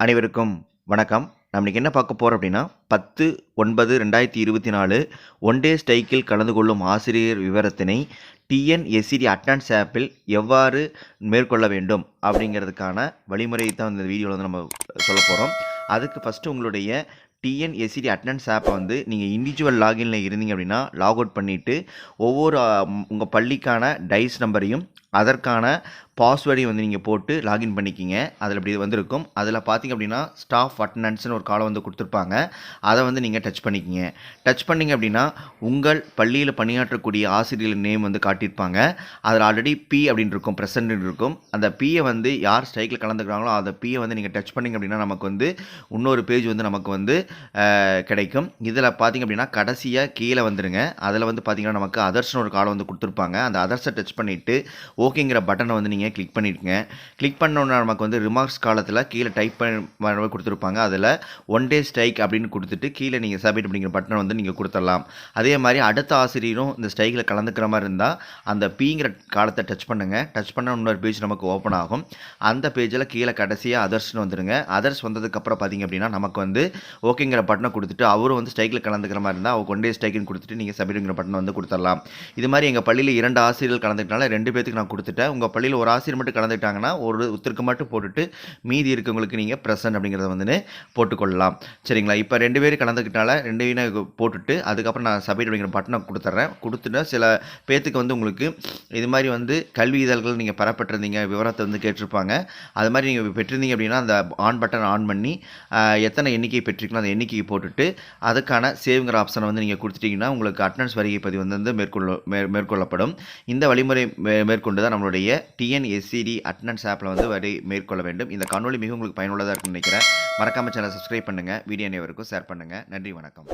அனைவருக்கும் வணக்கம். நம்ம இன்றைக்கி என்ன பார்க்க போகிறோம் அப்படின்னா பத்து ஒன்பது ரெண்டாயிரத்தி இருபத்தி நாலு ஒன் டே ஸ்டைக்கில் கலந்து கொள்ளும் ஆசிரியர் விவரத்தினை டிஎன்எஸ்சிடி அட்டன்ஸ் ஆப்பில் எவ்வாறு மேற்கொள்ள வேண்டும் அப்படிங்கிறதுக்கான வழிமுறையை தான் இந்த வீடியோவில் வந்து நம்ம சொல்ல போகிறோம் அதுக்கு ஃபஸ்ட்டு உங்களுடைய டிஎன்எஸ்சிடி அட்டனன்ஸ் ஆப்பை வந்து நீங்கள் இண்டிவிஜுவல் லாகின்ல இருந்தீங்க அப்படின்னா லாக் அவுட் பண்ணிவிட்டு ஒவ்வொரு உங்கள் பள்ளிக்கான டைஸ் நம்பரையும் அதற்கான பாஸ்வேர்டையும் வந்து நீங்கள் போட்டு லாகின் பண்ணிக்கிங்க. அதில் இப்படி வந்திருக்கும். அதில் பார்த்தீங்க அப்படின்னா ஸ்டாஃப் அட்டனன்ஸ்னு ஒரு காலம் வந்து கொடுத்துருப்பாங்க. அதை வந்து நீங்கள் டச் பண்ணிக்கிங்க. டச் பண்ணிங்க அப்படின்னா உங்கள் பள்ளியில் பணியாற்றக்கூடிய ஆசிரியர் நேம் வந்து காட்டியிருப்பாங்க. அதில் ஆல்ரெடி பி அப்படின்னு இருக்கும் ப்ரெசன்ட் இருக்கும். அந்த பியை வந்து யார் ஸ்ட்ரைக்கில் கலந்துக்கிறாங்களோ அந்த பியை வந்து நீங்கள் டச் பண்ணிங்க அப்படின்னா நமக்கு வந்து இன்னொரு பேஜ் வந்து நமக்கு வந்து கிடைக்கும். இதில் பார்த்தீங்க அப்படின்னா கடைசியாக கீழே வந்துடுங்க அதில் வந்து பார்த்திங்கன்னா நமக்கு அதர்ஸ்னு ஒரு காலம் வந்து கொடுத்துருப்பாங்க. அந்த அதர்ஸை டச் பண்ணிவிட்டு ஓகேங்கிற பட்டனை வந்து நீங்கள் கிளிக் பண்ணிடுங்க. கிளிக் பண்ணோன்னா நமக்கு வந்து ரிமார்க்ஸ் காலத்தில் கீழே டைப் பண்ண கொடுத்துருப்பாங்க. அதில் ஒன் டே ஸ்ட்ரைக் அப்படின்னு கொடுத்துட்டு கீழே நீங்கள் சப்மிட் அப்படிங்கிற பட்டனை வந்து நீங்கள் கொடுத்துடலாம். அதே மாதிரி அடுத்த ஆசிரியரும் இந்த ஸ்ட்ரைக்கில் கலந்துக்கிற மாதிரி இருந்தால் அந்த பிங்கிற காலத்தை டச் பண்ணுங்கள் டச் பண்ண இன்னொரு பேஜ் நமக்கு ஓப்பன் ஆகும். அந்த பேஜில் கீழே கடைசியாக அதர்ஸ்னு வந்துடுங்க அதர்ஸ் வந்ததுக்கப்புறம் பார்த்தீங்க அப்படின்னா நமக்கு வந்து ஓகேங்கிற பட்டனை கொடுத்துட்டு அவரும் வந்து ஸ்ட்ரைக்கில் கலந்துக்கிற மாதிரி இருந்தால் அவங்க ஒன் டே ஸ்ட்ரைக்குன்னு கொடுத்துட்டு நீங்கள் சப்மிட்ங்கிற பட்டனை வந்து கொடுத்துடலாம். இது மாதிரி எங்கள் பள்ளியில் இரண்டு ஆசிரியர்கள் கலந்துக்கிட்டனால ரெண்டு பேத்துக்கு நான் கொடுத்துட்டேன் உங்கள் பள்ளியில் ஒரு ஆசிரியர் மட்டும் கலந்துக்கிட்டாங்கன்னா ஒரு ஒருத்தருக்கு மட்டும் போட்டுட்டு மீதி இருக்கவங்களுக்கு நீங்கள் ப்ரெசன்ட் அப்படிங்கிறத வந்து போட்டுக்கொள்ளலாம். சரிங்களா? இப்போ ரெண்டு பேரும் கலந்துக்கிட்டால ரெண்டு பேரும் போட்டுட்டு அதுக்கப்புறம் நான் சப்மிட் அப்படிங்கிற பட்டனை கொடுத்துட்றேன். கொடுத்துட்டு சில பேத்துக்கு வந்து உங்களுக்கு இது மாதிரி வந்து கல்வி இதழ்கள் நீங்கள் பெறப்பட்டிருந்தீங்க விவரத்தை வந்து கேட்டிருப்பாங்க. அது மாதிரி நீங்கள் பெற்றிருந்தீங்க அப்படின்னா அந்த ஆன் பட்டன் ஆன் பண்ணி எத்தனை எண்ணிக்கை பெற்றிருக்கீங்களோ அந்த எண்ணிக்கையை போட்டுட்டு அதுக்கான சேவ்ங்கிற ஆப்ஷனை வந்து நீங்கள் கொடுத்துட்டீங்கன்னா உங்களுக்கு அட்டனன்ஸ் வருகை பதிவு வந்து மேற்கொள்ள மே- மேற்கொள்ளப்படும். இந்த வழிமுறை மேற்கொண்டு மேற்கொண்டு தான் நம்மளுடைய டிஎன்எஸ்சிடி அட்டனன்ஸ் ஆப்பில் வந்து வரை மேற்கொள்ள வேண்டும். இந்த காணொலி மிக உங்களுக்கு பயனுள்ளதாக இருக்குன்னு நினைக்கிறேன். மறக்காமல் சேனல் சப்ஸ்கிரைப் பண்ணுங்கள் வீடியோ அனைவருக்கும் ஷேர் பண்ணுங்கள் நன்றி வணக்கம்.